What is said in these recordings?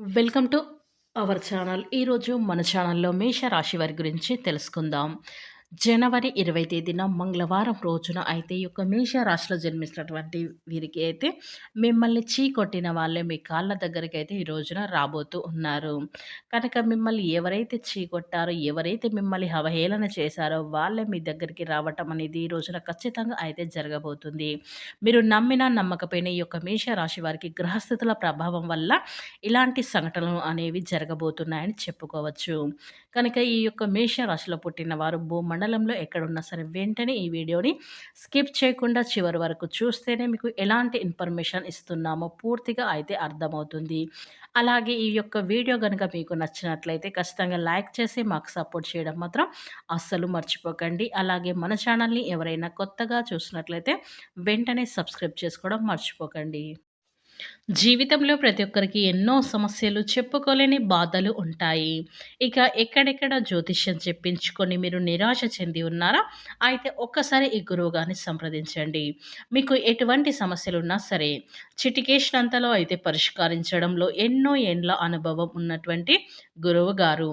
Welcome to our channel. ఈరోజు మన ఛానల్‌లో మేష రాశి వారి గురించి తెలుసుకుందాం. జనవరి 20 తేదీన మంగళవారం రోజున అయితే ఈ యొక్క మేషరాశిలో జన్మించినటువంటి వీరికి అయితే మిమ్మల్ని చీకొట్టిన వాళ్ళే మీ కాళ్ళ దగ్గరికి అయితే ఈ రోజున రాబోతూ ఉన్నారు. కనుక మిమ్మల్ని ఎవరైతే చీకొట్టారో, ఎవరైతే మిమ్మల్ని అవహేళన చేశారో వాళ్ళే మీ దగ్గరికి రావటం అనేది ఈ రోజున ఖచ్చితంగా అయితే జరగబోతుంది. మీరు నమ్మినా నమ్మకపోయిన ఈ యొక్క మేషరాశి వారికి గ్రహస్థితుల ప్రభావం వల్ల ఇలాంటి సంఘటనలు అనేవి జరగబోతున్నాయని చెప్పుకోవచ్చు. కనుక ఈ యొక్క మేషరాశిలో పుట్టిన వారు మండలంలో ఎక్కడున్నా సరే వెంటనే ఈ వీడియోని స్కిప్ చేయకుండా చివరి వరకు చూస్తేనే మీకు ఎలాంటి ఇన్ఫర్మేషన్ ఇస్తున్నామో పూర్తిగా అయితే అర్థమవుతుంది. అలాగే ఈ యొక్క వీడియో కనుక మీకు నచ్చినట్లయితే ఖచ్చితంగా లైక్ చేసి మాకు సపోర్ట్ చేయడం మాత్రం అస్సలు మర్చిపోకండి. అలాగే మన ఛానల్‌ని ఎవరైనా కొత్తగా చూసినట్లయితే వెంటనే సబ్స్క్రైబ్ చేసుకోవడం మర్చిపోకండి. జీవితంలో ప్రతి ఒక్కరికి ఎన్నో సమస్యలు, చెప్పుకోలేని బాధలు ఉంటాయి. ఇక ఎక్కడెక్కడ జ్యోతిష్యం చెప్పించుకొని మీరు నిరాశ చెంది ఉన్నారా? అయితే ఒక్కసారి ఈ గురువుగారిని సంప్రదించండి. మీకు ఎటువంటి సమస్యలు ఉన్నా సరే చిటికేసినంతలో అయితే పరిష్కరించడంలో ఎన్నో ఏండ్ల అనుభవం ఉన్నటువంటి గురువుగారు.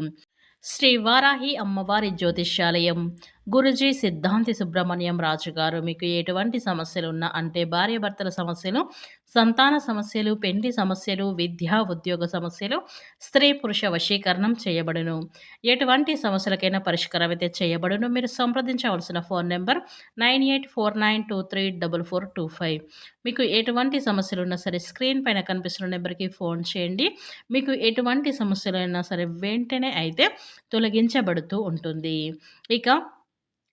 శ్రీ వారాహి అమ్మవారి జ్యోతిష్యాలయం గురుజీ సిద్ధాంతి సుబ్రహ్మణ్యం రాజు గారు మీకు ఎటువంటి సమస్యలు ఉన్నా అంటే భార్యాభర్తల సమస్యలు, సంతాన సమస్యలు, పెండ్లి సమస్యలు, విద్యా, ఉద్యోగ సమస్యలు, స్త్రీ పురుష వశీకరణం చేయబడును. ఎటువంటి సమస్యలకైనా పరిష్కారం అయితే చేయబడును. మీరు సంప్రదించవలసిన ఫోన్ నెంబర్ 9849234425 మీకు ఎటువంటి సమస్యలు ఉన్నా సరే స్క్రీన్ పైన కనిపిస్తున్న నెంబర్‌కి ఫోన్ చేయండి. మీకు ఎటువంటి సమస్యలైనా సరే వెంటనే అయితే తొలగించబడుతూ ఉంటుంది. ఇక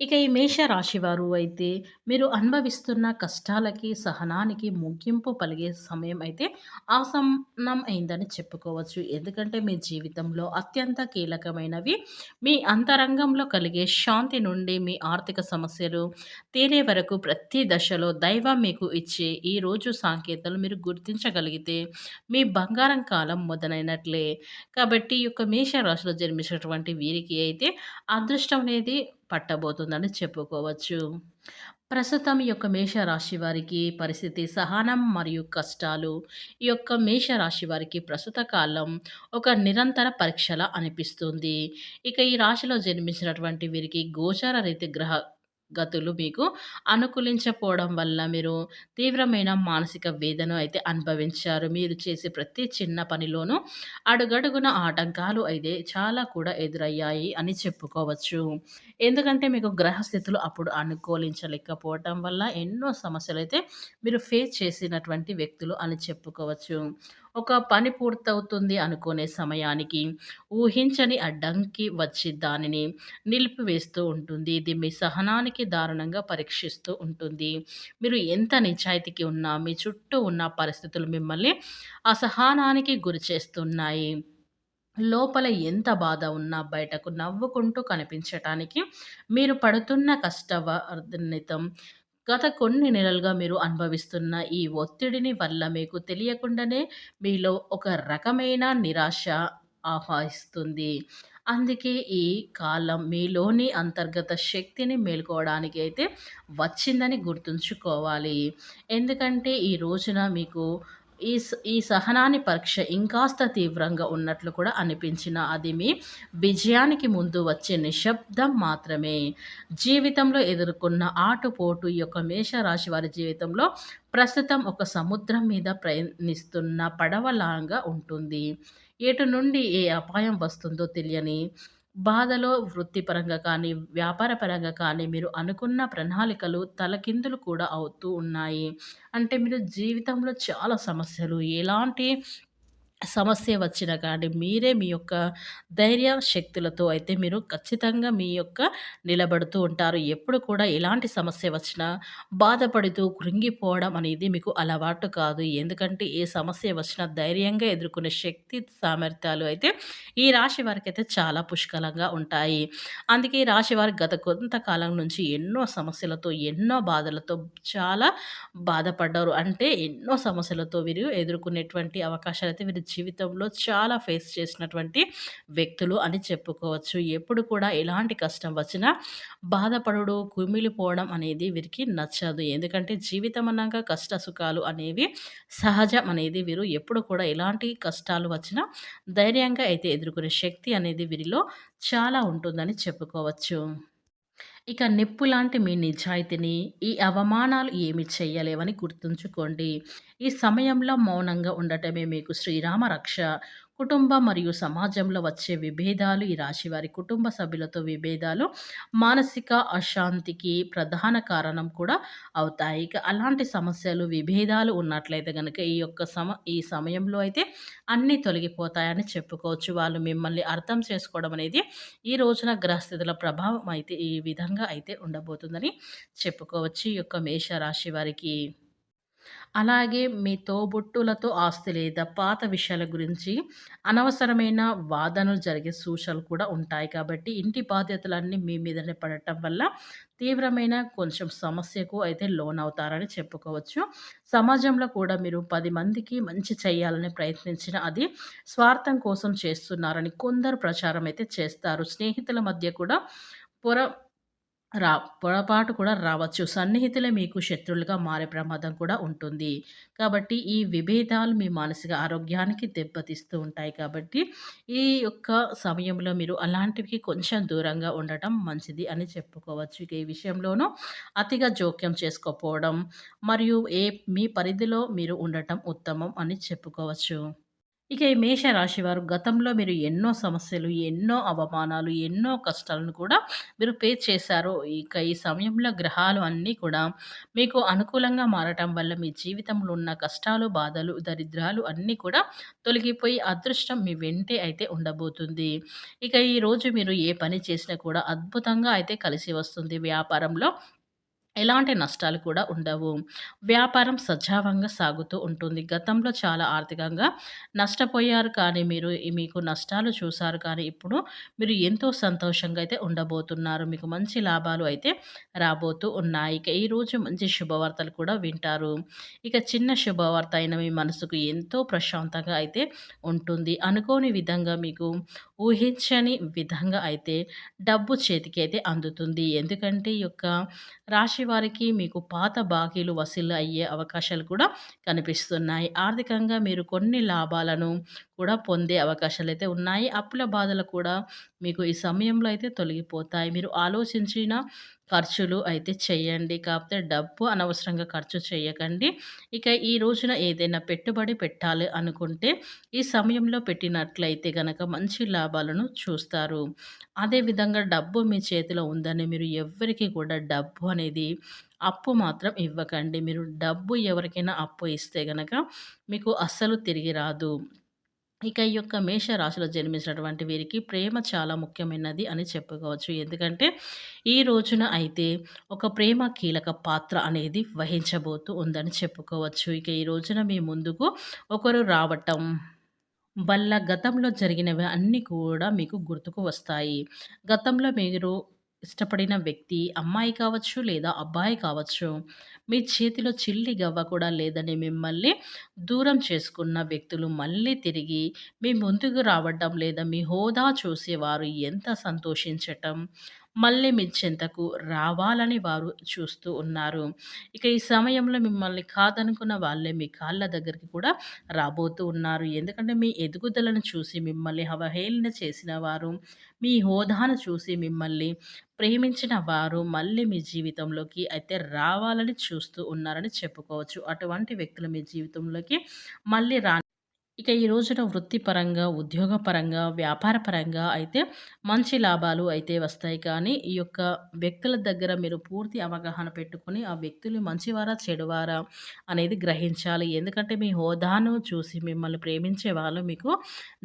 ఇక ఈ మేషరాశి వారు అయితే మీరు అనుభవిస్తున్న కష్టాలకి, సహనానికి ముగింపు పలిగే సమయం అయితే ఆసన్నం అయిందని చెప్పుకోవచ్చు. ఎందుకంటే మీ జీవితంలో అత్యంత కీలకమైనవి మీ అంతరంగంలో కలిగే శాంతి నుండి మీ ఆర్థిక సమస్యలు తీరే వరకు ప్రతి దశలో దైవం మీకు ఇచ్చే ఈ రోజు సాంకేతాలు మీరు గుర్తించగలిగితే మీ బంగారం కాలం మొదలైనట్లే. కాబట్టి ఈ యొక్క మేషరాశిలో జన్మించినటువంటి వీరికి అయితే అదృష్టం అనేది పట్టబోతుందని చెప్పుకోవచ్చు. ప్రస్తుతం ఈ యొక్క మేషరాశి వారికి పరిస్థితి సహనం మరియు కష్టాలు. ఈ యొక్క మేషరాశి వారికి ప్రస్తుత కాలం ఒక నిరంతర పరీక్షలా అనిపిస్తుంది. ఇక ఈ రాశిలో జన్మించినటువంటి వీరికి గోచార రీతి గ్రహ గతులు మీకు అనుకూలించకపోవడం వల్ల మీరు తీవ్రమైన మానసిక వేదన అయితే అనుభవించారు. మీరు చేసే ప్రతి చిన్న పనిలోనూ అడుగడుగున ఆటంకాలు అయితే చాలా కూడా ఎదురయ్యాయి అని చెప్పుకోవచ్చు. ఎందుకంటే మీకు గ్రహస్థితులు అప్పుడు అనుకూలించలేకపోవటం వల్ల ఎన్నో సమస్యలు అయితే మీరు ఫేస్ చేసినటువంటి వ్యక్తులు అని చెప్పుకోవచ్చు. ఒక పని పూర్తవుతుంది అనుకునే సమయానికి ఊహించని అడ్డంకి వచ్చి దానిని నిలిపివేస్తూ ఉంటుంది. ఇది మీ సహనానికి దారుణంగా పరీక్షిస్తూ ఉంటుంది. మీరు ఎంత నిజాయితీకి ఉన్నా మీ చుట్టూ ఉన్న పరిస్థితులు మిమ్మల్ని అసహనానికి గురి చేస్తున్నాయి లోపల ఎంత బాధ ఉన్నా బయటకు నవ్వుకుంటూ కనిపించటానికి మీరు పడుతున్న కష్టవర్ధనితం గత కొన్ని నెలలుగా మీరు అనుభవిస్తున్న ఈ ఒత్తిడిని వల్ల మీకు తెలియకుండానే మీలో ఒక రకమైన నిరాశ ఆహ్వానిస్తుంది అందుకే ఈ కాలం మీలోని అంతర్గత శక్తిని మేల్కోవడానికి అయితే వచ్చిందని గుర్తుంచుకోవాలి. ఎందుకంటే ఈ రోజున మీకు ఈ స ఈ సహనాన్ని పరీక్ష ఇంకాస్త తీవ్రంగా ఉన్నట్లు కూడా అనిపించిన అది మీ విజయానికి ముందు వచ్చే నిశ్శబ్దం మాత్రమే. జీవితంలో ఎదుర్కొన్న ఆటుపోటు ఈ యొక్క మేషరాశి వారి జీవితంలో ప్రస్తుతం ఒక సముద్రం మీద ప్రయాణిస్తున్న పడవలాగా ఉంటుంది. ఎటు నుండి ఏ అపాయం వస్తుందో తెలియని బాధలో వృత్తిపరంగా కానీ, వ్యాపారపరంగా కానీ మీరు అనుకున్న ప్రణాళికలు తలకిందులు కూడా అవుతూ ఉన్నాయి. అంటే మీరు జీవితంలో చాలా సమస్యలు, ఎలాంటి సమస్య వచ్చినా కానీ మీరే మీ యొక్క ధైర్య శక్తులతో అయితే మీరు ఖచ్చితంగా మీ యొక్క నిలబడుతూ ఉంటారు. ఎప్పుడు కూడా ఎలాంటి సమస్య వచ్చినా బాధపడుతూ కృంగిపోవడం అనేది మీకు అలవాటు కాదు. ఎందుకంటే ఏ సమస్య వచ్చినా ధైర్యంగా ఎదుర్కొనే శక్తి సామర్థ్యాలు అయితే ఈ రాశి వారికైతే చాలా పుష్కలంగా ఉంటాయి. అందుకే ఈ రాశి వారు గత కొంతకాలం నుంచి ఎన్నో సమస్యలతో, ఎన్నో బాధలతో చాలా బాధపడ్డారు. అంటే ఎన్నో సమస్యలతో వీరు ఎదుర్కొనేటువంటి అవకాశాలు అయితే వీరు జీవితంలో చాలా ఫేస్ చేసినటువంటి వ్యక్తులు అని చెప్పుకోవచ్చు. ఎప్పుడు కూడా ఎలాంటి కష్టం వచ్చినా బాధపడుడు, కుమిలిపోవడం అనేది వీరికి నచ్చదు. ఎందుకంటే జీవితం అన్నాక కష్ట సుఖాలు అనేవి సహజం అనేది వీరు ఎప్పుడు కూడా ఎలాంటి కష్టాలు వచ్చినా ధైర్యంగా అయితే ఎదుర్కొనే శక్తి అనేది వీరిలో చాలా ఉంటుందని చెప్పుకోవచ్చు. ఇక నిప్పులాంటి మీ నిజాయితీని ఈ అవమానాలు ఏమి చేయలేవని గుర్తుంచుకోండి. ఈ సమయంలో మౌనంగా ఉండటమే మీకు శ్రీరామ రక్ష. కుటుంబం మరియు సమాజంలో వచ్చే విభేదాలు ఈ రాశి వారి కుటుంబ సభ్యులతో విభేదాలు మానసిక అశాంతికి ప్రధాన కారణం కూడా అవుతాయి. ఇక అలాంటి సమస్యలు, విభేదాలు ఉన్నట్లయితే కనుక ఈ యొక్క సమ ఈ సమయంలో అయితే అన్నీ తొలగిపోతాయని చెప్పుకోవచ్చు. వాళ్ళు మిమ్మల్ని అర్థం చేసుకోవడం అనేది ఈ రోజున గ్రహస్థితుల ప్రభావం అయితే ఈ విధంగా అయితే ఉండబోతుందని చెప్పుకోవచ్చు. ఈ యొక్క మేషరాశి వారికి. అలాగే మీ తోబుట్టులతో ఆస్తి లేదా పాత విషయాల గురించి అనవసరమైన వాదనలు జరిగే సూచనలు కూడా ఉంటాయి. కాబట్టి ఇంటి బాధ్యతలన్నీ మీ మీదనే పడటం వల్ల తీవ్రమైన కొంచెం సమస్యకు అయితే లోనవుతారని చెప్పుకోవచ్చు. సమాజంలో కూడా మీరు పది మందికి మంచి చేయాలని ప్రయత్నించిన అది స్వార్థం కోసం చేస్తున్నారని కొందరు ప్రచారం అయితే చేస్తారు. స్నేహితుల మధ్య కూడా పొర రా పొరపాటు కూడా రావచ్చు. సన్నిహితులే మీకు శత్రువులుగా మారే ప్రమాదం కూడా ఉంటుంది. కాబట్టి ఈ విభేదాలు మీ మానసిక ఆరోగ్యానికి దెబ్బతీస్తూ ఉంటాయి. కాబట్టి ఈ యొక్క సమయంలో మీరు అలాంటివి కొంచెం దూరంగా ఉండటం మంచిది అని చెప్పుకోవచ్చు. ఇక ఈ విషయంలోనూ అతిగా జోక్యం చేసుకోకపోవడం మరియు ఏ మీ పరిధిలో మీరు ఉండటం ఉత్తమం అని చెప్పుకోవచ్చు. ఇక ఈ మేషరాశి వారు గతంలో మీరు ఎన్నో సమస్యలు, ఎన్నో అవమానాలు, ఎన్నో కష్టాలను కూడా మీరు పే చేశారు. ఇక ఈ సమయంలో గ్రహాలు అన్నీ కూడా మీకు అనుకూలంగా మారటం వల్ల మీ జీవితంలో ఉన్న కష్టాలు, బాధలు, దరిద్రాలు అన్నీ కూడా తొలగిపోయి అదృష్టం మీ వెంటే అయితే ఉండబోతుంది. ఇక ఈరోజు మీరు ఏ పని చేసినా కూడా అద్భుతంగా అయితే కలిసి వస్తుంది. వ్యాపారంలో ఎలాంటి నష్టాలు కూడా ఉండవు. వ్యాపారం సజావంగా సాగుతూ ఉంటుంది. గతంలో చాలా ఆర్థికంగా నష్టపోయారు కానీ మీరు మీకు నష్టాలు చూశారు కానీ ఇప్పుడు మీరు ఎంతో సంతోషంగా అయితే ఉండబోతున్నారు. మీకు మంచి లాభాలు అయితే రాబోతూ ఉన్నాయి. ఇక ఈరోజు మంచి శుభవార్తలు కూడా వింటారు. ఇక చిన్న శుభవార్త అయిన మీ మనసుకు ఎంతో ప్రశాంతంగా అయితే ఉంటుంది. అనుకోని విధంగా మీకు ఊహించని విధంగా అయితే డబ్బు చేతికి అయితే అందుతుంది. ఎందుకంటే ఈ యొక్క రాశి వారికి మీకు పాత బాకీలు వసూలు అయ్యే అవకాశాలు కూడా కనిపిస్తున్నాయి. ఆర్థికంగా మీరు కొన్ని లాభాలను కూడా పొందే అవకాశాలు అయితే ఉన్నాయి. అప్పుల బాధలు కూడా మీకు ఈ సమయంలో అయితే తొలగిపోతాయి. మీరు ఆలోచించిన ఖర్చులు అయితే చేయండి. కాకపోతే డబ్బు అనవసరంగా ఖర్చు చేయకండి. ఇక ఈ రోజున ఏదైనా పెట్టుబడి పెట్టాలి అనుకుంటే ఈ సమయంలో పెట్టినట్లయితే గనక మంచి లాభాలను చూస్తారు. అదేవిధంగా డబ్బు మీ చేతిలో ఉందని మీరు ఎవ్వరికీ కూడా డబ్బు అనేది అప్పు మాత్రం ఇవ్వకండి. మీరు డబ్బు ఎవరికైనా అప్పు ఇస్తే గనక మీకు అస్సలు తిరిగి రాదు. ఇక ఈ యొక్క మేష రాశిలో జన్మించినటువంటి వీరికి ప్రేమ చాలా ముఖ్యమైనది అని చెప్పుకోవచ్చు. ఎందుకంటే ఈ రోజున అయితే ఒక ప్రేమ కీలక పాత్ర అనేది వహించబోతూ ఉందని చెప్పుకోవచ్చు. ఇక ఈ రోజున మీ ముందుకు ఒకరు రావటం వల్ల గతంలో జరిగినవి అన్నీ కూడా మీకు గుర్తుకు వస్తాయి. గతంలో మీరు ఇష్టపడిన వ్యక్తి అమ్మాయి కావచ్చు లేదా అబ్బాయి కావచ్చు. మీ చేతిలో చిల్లి గవ్వ కూడా లేదని మిమ్మల్ని దూరం చేసుకున్న వ్యక్తులు మళ్ళీ తిరిగి మీ ముందుకు రావడం లేదా మీ హోదా చూసేవారు ఎంత సంతోషించటం, మళ్ళీ మీ చెంతకు రావాలని వారు చూస్తూ ఉన్నారు. ఇక ఈ సమయంలో మిమ్మల్ని కాదనుకున్న వాళ్ళే మీ కాళ్ళ దగ్గరికి కూడా రాబోతూ ఉన్నారు. ఎందుకంటే మీ ఎదుగుదలను చూసి మిమ్మల్ని అవహేళన చేసిన వారు, మీ హోదాను చూసి మిమ్మల్ని ప్రేమించిన వారు మళ్ళీ మీ జీవితంలోకి అయితే రావాలని చూస్తూ ఉన్నారని చెప్పుకోవచ్చు. అటువంటి వ్యక్తులు మీ జీవితంలోకి మళ్ళీ రా ఇక ఈ రోజున వృత్తిపరంగా, ఉద్యోగపరంగా, వ్యాపారపరంగా అయితే మంచి లాభాలు అయితే వస్తాయి. కానీ ఈ యొక్క వ్యక్తుల దగ్గర మీరు పూర్తి అవగాహన పెట్టుకొని, ఆ వ్యక్తులు మంచివారా? చెడువారా? అనేది గ్రహించాలి. ఎందుకంటే మీ హోదాను చూసి మిమ్మల్ని ప్రేమించే వాళ్ళు మీకు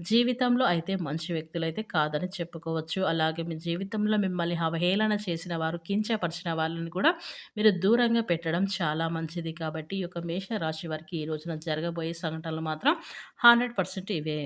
జీవితంలో అయితే మంచి వ్యక్తులైతే కాదని చెప్పుకోవచ్చు. అలాగే మీ జీవితంలో మిమ్మల్ని అవహేళన చేసిన వారు, కించపరిచిన వాళ్ళని కూడా మీరు దూరంగా పెట్టడం చాలా మంచిది. కాబట్టి ఈ యొక్క మేషరాశి వారికి ఈ రోజున జరగబోయే సంఘటనలు మాత్రం 100% ఇవే.